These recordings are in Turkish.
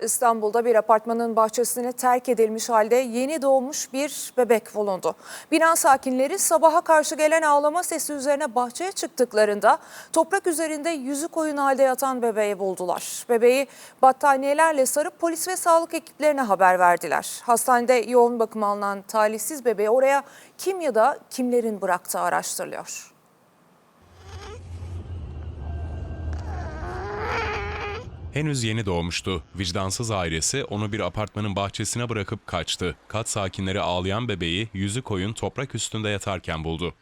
İstanbul'da bir apartmanın bahçesine terk edilmiş halde yeni doğmuş bir bebek bulundu. Bina sakinleri sabaha karşı gelen ağlama sesi üzerine bahçeye çıktıklarında toprak üzerinde yüzü koyun halde yatan bebeği buldular. Bebeği battaniyelerle sarıp polis ve sağlık ekiplerine haber verdiler. Hastanede yoğun bakıma alınan talihsiz bebeği oraya kim ya da kimlerin bıraktığı araştırılıyor. Henüz yeni doğmuştu. Vicdansız ailesi onu bir apartmanın bahçesine bırakıp kaçtı. Kat sakinleri ağlayan bebeği yüzü koyun toprak üstünde yatarken buldu.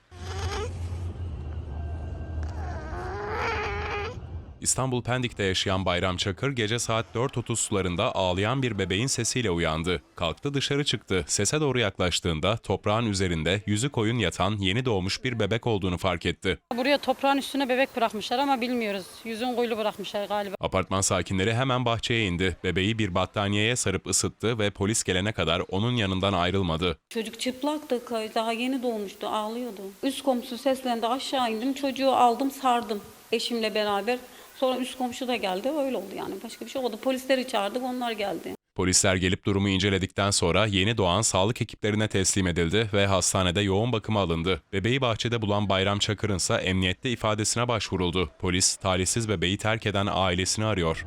İstanbul Pendik'te yaşayan Bayram Çakır gece saat 4.30 sularında ağlayan bir bebeğin sesiyle uyandı. Kalktı dışarı çıktı. Sese doğru yaklaştığında toprağın üzerinde yüzü koyun yatan yeni doğmuş bir bebek olduğunu fark etti. Buraya toprağın üstüne bebek bırakmışlar ama bilmiyoruz. Yüzün koyulu bırakmışlar galiba. Apartman sakinleri hemen bahçeye indi. Bebeği bir battaniyeye sarıp ısıttı ve polis gelene kadar onun yanından ayrılmadı. Çocuk çıplaktı, daha yeni doğmuştu, ağlıyordu. Üst komşu seslendi, aşağı indim, çocuğu aldım, sardım eşimle beraber. Sonra üst komşu da geldi, öyle oldu yani. Başka bir şey olmadı. Polisleri çağırdık, onlar geldi. Polisler gelip durumu inceledikten sonra yeni doğan sağlık ekiplerine teslim edildi ve hastanede yoğun bakıma alındı. Bebeği bahçede bulan Bayram Çakır'ın ise emniyette ifadesine başvuruldu. Polis talihsiz bebeği terk eden ailesini arıyor.